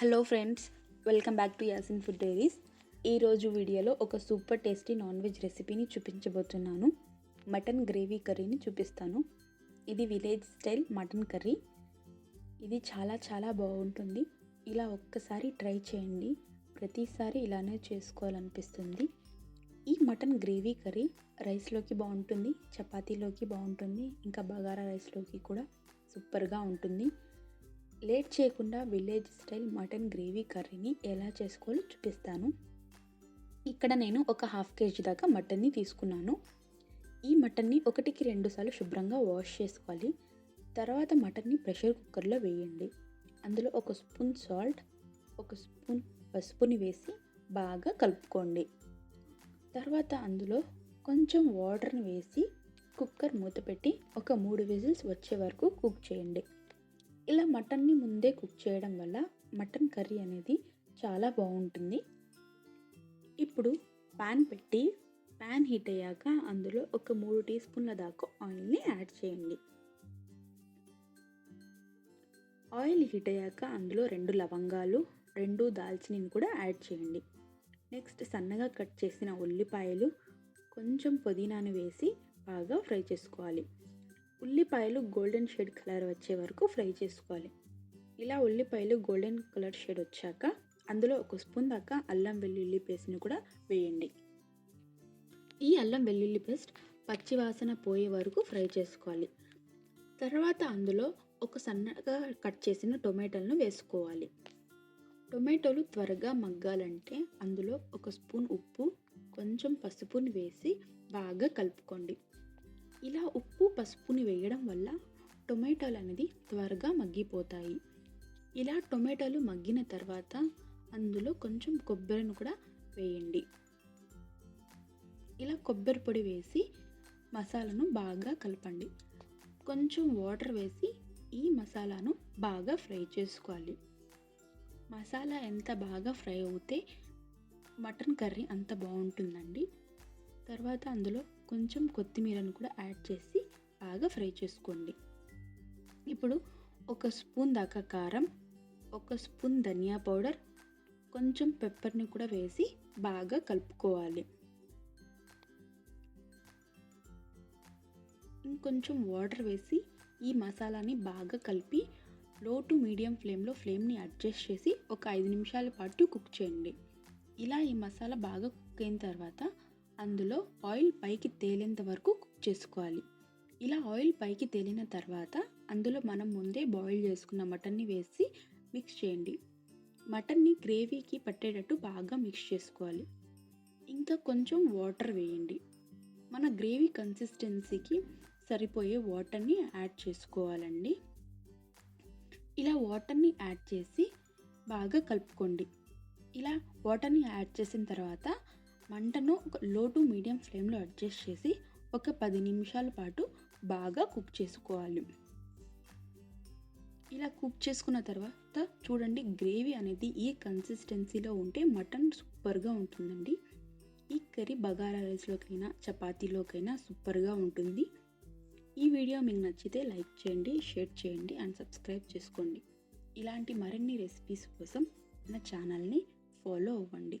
Hello friends welcome back to Yasin food diaries. ఈరోజు వీడియోలో ఒక సూపర్ టేస్టీ నాన్ వెజ్ రెసిపీని చూపించబోతున్నాను. మటన్ గ్రేవీ కర్రీని చూపిస్తాను. ఇది విలేజ్ స్టైల్ మటన్ కర్రీ. ఇది చాలా చాలా బాగుంటుంది. ఇలా ఒక్కసారి ట్రై చేయండి. ప్రతిసారి ఇలానే చేసుకోవాలనిపిస్తుంది. ఈ మటన్ గ్రేవీ కర్రీ రైస్లోకి బాగుంటుంది చపాతీలోకి బాగుంటుంది ఇంకా బగారా రైస్లోకి కూడా సూపర్గా ఉంటుంది. లేట్ చేయకుండా విలేజ్ స్టైల్ మటన్ గ్రేవీ కర్రీని ఎలా చేసుకోవాలో చూపిస్తాను. ఇక్కడ నేను ఒక హాఫ్ కేజీ దాకా మటన్ని తీసుకున్నాను. ఈ మటన్ని ఒకటికి రెండు సార్లు శుభ్రంగా వాష్ చేసుకోవాలి. తర్వాత మటన్ని ప్రెషర్ కుక్కర్లో వేయండి. అందులో ఒక స్పూన్ సాల్ట్ ఒక స్పూన్ పసుపుని వేసి బాగా కలుపుకోండి. తర్వాత అందులో కొంచెం వాటర్ని వేసి కుక్కర్ మూత పెట్టి ఒక మూడు విజిల్స్ వచ్చే వరకు కుక్ చేయండి. ఇలా మటన్ని ముందే కుక్ చేయడం వల్ల మటన్ కర్రీ అనేది చాలా బాగుంటుంది. ఇప్పుడు ప్యాన్ పెట్టి ప్యాన్ హీట్ అయ్యాక అందులో ఒక మూడు టీ స్పూన్ల దాకా ఆయిల్ని యాడ్ చేయండి. ఆయిల్ హీట్ అయ్యాక అందులో రెండు లవంగాలు రెండు దాల్చినని కూడా యాడ్ చేయండి. నెక్స్ట్ సన్నగా కట్ చేసిన ఉల్లిపాయలు కొంచెం పుదీనాను వేసి బాగా ఫ్రై చేసుకోవాలి. ఉల్లిపాయలు గోల్డెన్ షేడ్ కలర్ వచ్చే వరకు ఫ్రై చేసుకోవాలి. ఇలా ఉల్లిపాయలు గోల్డెన్ కలర్ షేడ్ వచ్చాక అందులో ఒక స్పూన్ దాకా అల్లం వెల్లుల్లి పేస్ట్ని కూడా వేయండి. ఈ అల్లం వెల్లుల్లి పేస్ట్ పచ్చివాసన పోయే వరకు ఫ్రై చేసుకోవాలి. తర్వాత అందులో ఒక సన్నగా కట్ చేసిన టొమాటోలను వేసుకోవాలి. టొమాటోలు త్వరగా మగ్గాలంటే అందులో ఒక స్పూన్ ఉప్పు కొంచెం పసుపుని వేసి బాగా కలుపుకోండి. ఇలా ఉప్పు పసుపుని వేయడం వల్ల టొమాటోలు అనేది త్వరగా మగ్గిపోతాయి. ఇలా టొమాటోలు మగ్గిన తర్వాత అందులో కొంచెం కొబ్బరిని కూడా వేయండి. ఇలా కొబ్బరి పొడి వేసి మసాలాను బాగా కలపండి. కొంచెం వాటర్ వేసి ఈ మసాలాను బాగా ఫ్రై చేసుకోవాలి. మసాలా ఎంత బాగా ఫ్రై అవుతే మటన్ కర్రీ అంత బాగుంటుందండి. తర్వాత అందులో కొంచెం కొత్తిమీరను కూడా యాడ్ చేసి బాగా ఫ్రై చేసుకోండి. ఇప్పుడు ఒక స్పూన్ దాకా కారం ఒక స్పూన్ ధనియా పౌడర్ కొంచెం పెప్పర్ని కూడా వేసి బాగా కలుపుకోవాలి. ఇంకొంచెం వాటర్ వేసి ఈ మసాలాని బాగా కలిపి లో టు మీడియం ఫ్లేమ్లో ఫ్లేమ్ని అడ్జస్ట్ చేసి ఒక ఐదు నిమిషాల పాటు కుక్ చేయండి. ఇలా ఈ మసాలా బాగా కుక్ అయిన తర్వాత అందులో ఆయిల్ పైకి తేలేంత వరకు కుక్ చేసుకోవాలి. ఇలా ఆయిల్ పైకి తేలిన తర్వాత అందులో మనం ముందే బాయిల్ చేసుకున్న మటన్ని వేసి మిక్స్ చేయండి. మటన్ని గ్రేవీకి పట్టేటట్టు బాగా మిక్స్ చేసుకోవాలి. ఇంకా కొంచెం వాటర్ వేయండి. మన గ్రేవీ కన్సిస్టెన్సీకి సరిపోయే వాటర్ని యాడ్ చేసుకోవాలండి. ఇలా వాటర్ని యాడ్ చేసి బాగా కలుపుకోండి. ఇలా వాటర్ని యాడ్ చేసిన తర్వాత మంటను ఒక లో టు మీడియం ఫ్లేమ్లో అడ్జస్ట్ చేసి ఒక పది నిమిషాల పాటు బాగా కుక్ చేసుకోవాలి. ఇలా కుక్ చేసుకున్న తర్వాత చూడండి గ్రేవీ అనేది ఈ కన్సిస్టెన్సీలో ఉంటే మటన్ సూపర్గా ఉంటుందండి. ఈ కర్రీ బగారా రైస్లోకైనా చపాతీలోకైనా సూపర్గా ఉంటుంది. ఈ వీడియో మీకు నచ్చితే లైక్ చేయండి షేర్ చేయండి అండ్ సబ్స్క్రైబ్ చేసుకోండి. ఇలాంటి మరిన్ని రెసిపీస్ కోసం నా ఛానల్ని ఫాలో అవ్వండి.